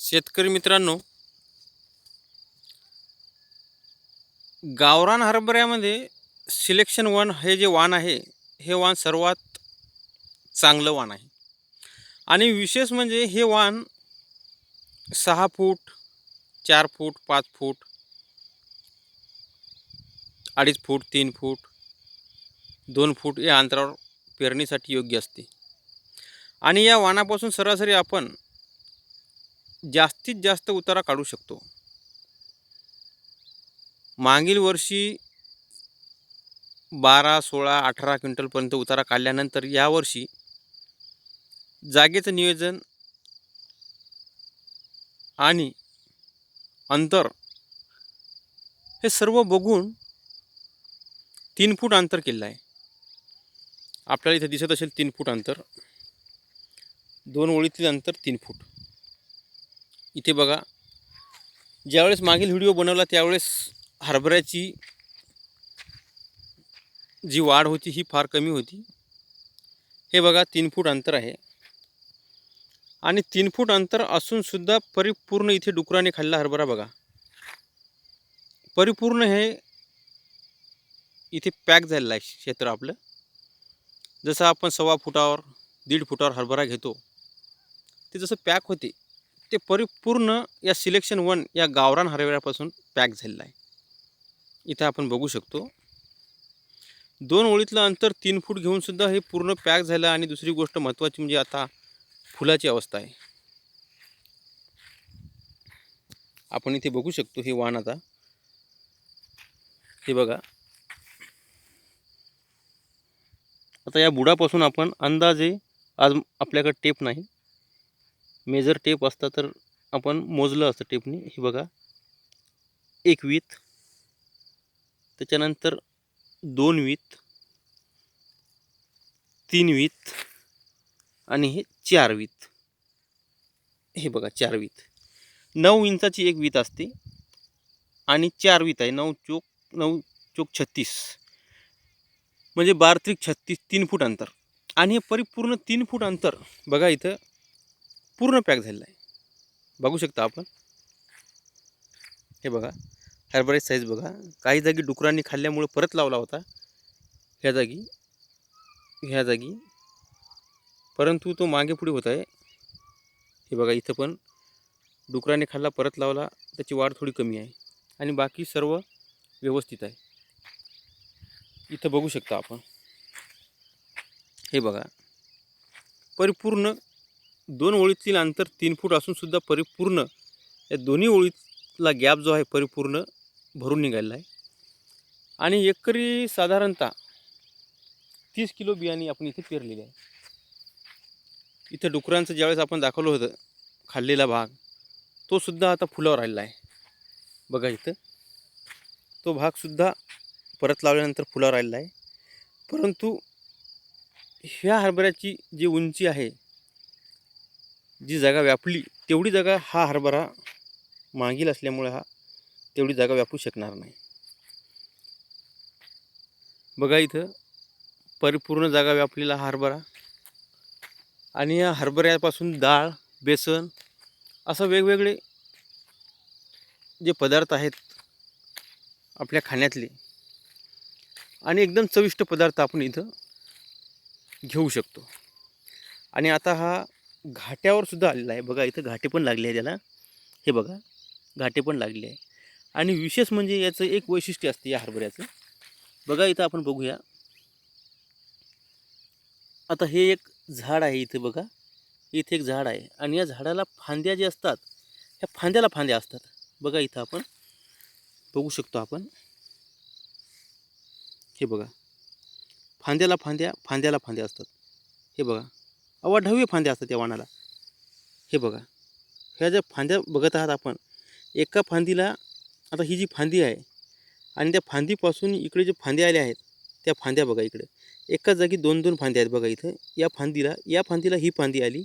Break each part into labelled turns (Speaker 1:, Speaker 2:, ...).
Speaker 1: शेतकरी मित्रांनो गावरान हरभऱ्यामध्ये सिलेक्शन वन हे जे वाण आहे हे वाण सर्वात चांगलं वाण आहे. आणि विशेष म्हणजे हे वाण सहा फूट चार फूट पाच फूट अडीच फूट तीन फूट दोन फूट या अंतरावर पेरणीसाठी योग्य असते. आणि या वाणापासून सरासरी आपण जास्तीत जास्त उतारा काढू शकतो. मागील वर्षी बारा सोळा अठरा क्विंटलपर्यंत उतारा काढल्यानंतर यावर्षी जागेचं नियोजन आणि अंतर हे सर्व बघून तीन फूट अंतर केलं आहे. आपल्याला इथे दिसत असेल तीन फूट अंतर. दोन ओळीतील अंतर तीन फूट. इथे बघा. ज्यावेळेस मागील व्हिडिओ बनवला त्यावेळेस हरभऱ्याची जी वाढ होती ही फार कमी होती. हे बघा तीन फूट अंतर आहे. आणि तीन फूट अंतर असूनसुद्धा परिपूर्ण इथे डुकराने खाल्ला हरभरा बघा. परिपूर्ण हे इथे पॅक झालेलं आहे क्षेत्र आपलं. जसं आपण सव्वा फुटावर दीड फुटावर हरभरा घेतो ते जसं पॅक होते ते परिपूर्ण या सिलेक्शन वन या गावरान हरभऱ्यापासून पॅक झालेलं आहे. इथं आपण बघू शकतो. दोन ओळीतलं अंतर तीन फूट घेऊनसुद्धा हे पूर्ण पॅक झालं आणि दुसरी गोष्ट महत्त्वाची म्हणजे आता फुलाची अवस्था आहे. आपण इथे बघू शकतो हे वाण आता. हे बघा. आता या बुडापासून आपण अंदाजे आज आपल्याकडे टेप नाही. मेजर टेप असता तर आपण मोजलं असतं टेपनी. हे बघा. एक वीत. त्याच्यानंतर दोन वीत. तीन वीत. आणि हे चार वीत. हे बघा चार वीत. नऊ इंचाची एक वीत असते. आणि चार वीत आहे. नऊ चोक नऊ चोक छत्तीस. म्हणजे बारत्रिक छत्तीस तीन फूट अंतर. आणि हे परिपूर्ण तीन फूट अंतर. बघा इथं. पूर्ण पॅक झालेला आहे. बघू शकता आपण. हे बघा हरभऱ्याची साईज बघा. काही जागी डुकरांनी खाल्ल्यामुळं परत लावला होता. ह्या जागी ह्या जागी. परंतु तो मागे पुढे होत आहे. हे बघा इथं पण डुकराने खाल्ला परत लावला. त्याची वाढ थोडी कमी आहे. आणि बाकी सर्व व्यवस्थित आहे. इथं बघू शकता आपण. हे बघा. परिपूर्ण दोन ओळीतील अंतर तीन फूट असूनसुद्धा परिपूर्ण या दोन्ही ओळीतला गॅप जो आहे परिपूर्ण भरून निघालेला आहे. आणि एकरी साधारणतः तीस किलो बियाणे आपण इथे पेरलेले आहे. इथं डुकरांचं ज्यावेळेस आपण दाखवलं होतं खाल्लेला भाग तो सुद्धा आता फुलावर आलेला आहे. बघा इथं. तो भागसुद्धा परत लावल्यानंतर फुलावर आलेला आहे. परंतु ह्या हरभऱ्याची जी उंची आहे जी जागा व्यापली तेवढी जागा हा हरभरा मागील असल्यामुळे हा तेवढी जागा व्यापू शकणार नाही. बघा इथं परिपूर्ण जागा व्यापलेला हा हरभरा. आणि या हरभऱ्यापासून डाळ बेसन असं वेगवेगळे जे पदार्थ आहेत आपल्या खाण्यातले आणि एकदम चविष्ट पदार्थ आपण इथं घेऊ शकतो. आणि आता हा घाट्यावर सुद्धा आलेला आहे. बघा इथं घाटे पण लागले आहे त्याला हे बघा घाटे पण लागले आहे आणि विशेष म्हणजे याचं एक वैशिष्ट्य असते या हरभऱ्याचं. बघा इथं आपण बघूया. आता हे एक झाड आहे इथे बघा. इथे एक झाड आहे. आणि या झाडाला फांद्या जे असतात ह्या फांद्याला फांद्या असतात. बघा इथं आपण बघू शकतो आपण. हे बघा. फांद्याला फांद्या फांद्याला फांद्या असतात. हे बघा. अवाढव्य फांद्या असतात त्या वाणाला. हे बघा ह्या ज्या फांद्या बघत आहात आपण एका फांदीला आता ही जी फांदी आहे आणि त्या फांदीपासून इकडे जे फांद्या आल्या आहेत त्या फांद्या बघा इकडे. एका जागी दोन दोन फांद्या आहेत बघा इथं. या फांदीला या फांदीला ही फांदी आली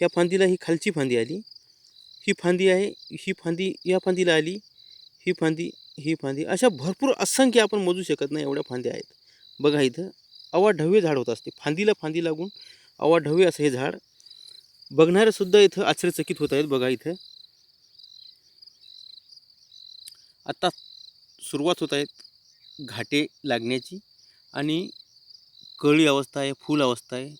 Speaker 1: ह्या फांदीला ही खालची फांदी आली ही फांदी आहे ही फांदी या फांदीला आली ही फांदी ही फांदी. अशा भरपूर असंख्य आपण मोजू शकत नाही एवढ्या फांद्या आहेत. बघा इथं अवाढव्य झाड होत असते. फांदीला फांदी लागून आवाढव्य असं हे झाड. बघणारेसुद्धा इथं आश्चर्यचकित होत आहेत बघा इथं. आत्ता सुरुवात होत आहेत घाटे लागण्याची आणि कळी अवस्था आहे फूल अवस्था आहे.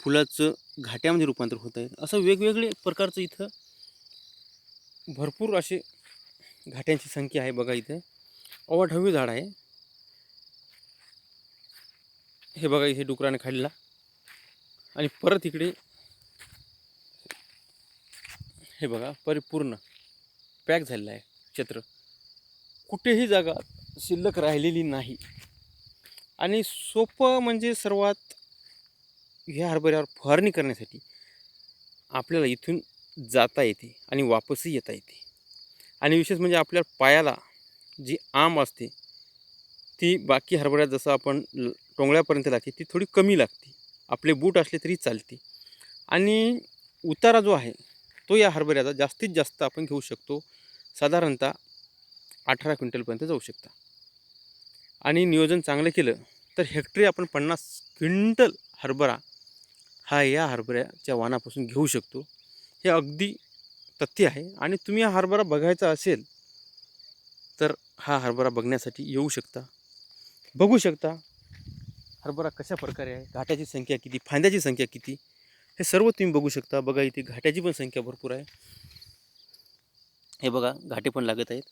Speaker 1: फुलाचं घाट्यामध्ये रूपांतर होत आहे. असं वेगवेगळे प्रकारचं इथं भरपूर असे घाट्यांची संख्या आहे बघा इथं. अवाढव्य झाड आहे. हे बघा इथे डुकराने खाल्ला आणि परत इकडे हे बघा परिपूर्ण पॅक झालेलं आहे क्षेत्र कुठेही जागा शिल्लक राहिलेली नाही. आणि सोपं म्हणजे सर्वात ह्या हरभऱ्यावर फवारणी करण्यासाठी आपल्याला इथून जाता येते आणि वापसही येता येते. आणि विशेष म्हणजे आपल्या पायाला जी आम असते ती बाकी हरभऱ्यात जसं आपण ल- टोंगळ्यापर्यंत लागते ती थोडी कमी लागते. आपले बूट असले तरी चालते. आणि उतारा जो आहे तो या हरभऱ्याचा जास्तीत जास्त आपण घेऊ शकतो. साधारणतः अठरा क्विंटलपर्यंत जाऊ शकता. आणि नियोजन चांगलं केलं तर हेक्टरी आपण पन्नास क्विंटल हरभरा हा या हरभऱ्याच्या वाणापासून घेऊ शकतो. हे अगदी तथ्य आहे. आणि तुम्ही हा हरभरा बघायचा असेल तर हा हरभरा बघण्यासाठी येऊ शकता. बघू शकता. हरभरा कशा प्रकारे आहे? घाट्याची संख्या किती? फांद्याची संख्या किती? हे सर्व तुम्ही बघू शकता. बघा इथे घाट्याची पण संख्या भरपूर आहे. हे बघा घाटे पण लागत आहेत.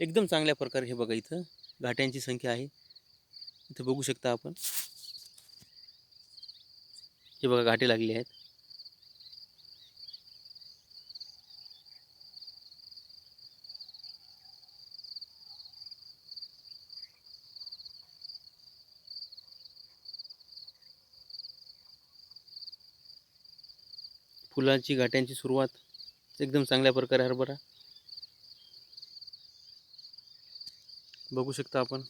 Speaker 1: एकदम चांगल्या प्रकारे हे बघा इथं घाट्यांची संख्या आहे. इथं बघू शकता आपण. हे बघा घाटे लागले आहेत. फुलाची घाट्यांची सुरुवात एकदम चांगल्या प्रकारे हरभरा. बघू शकता आपण.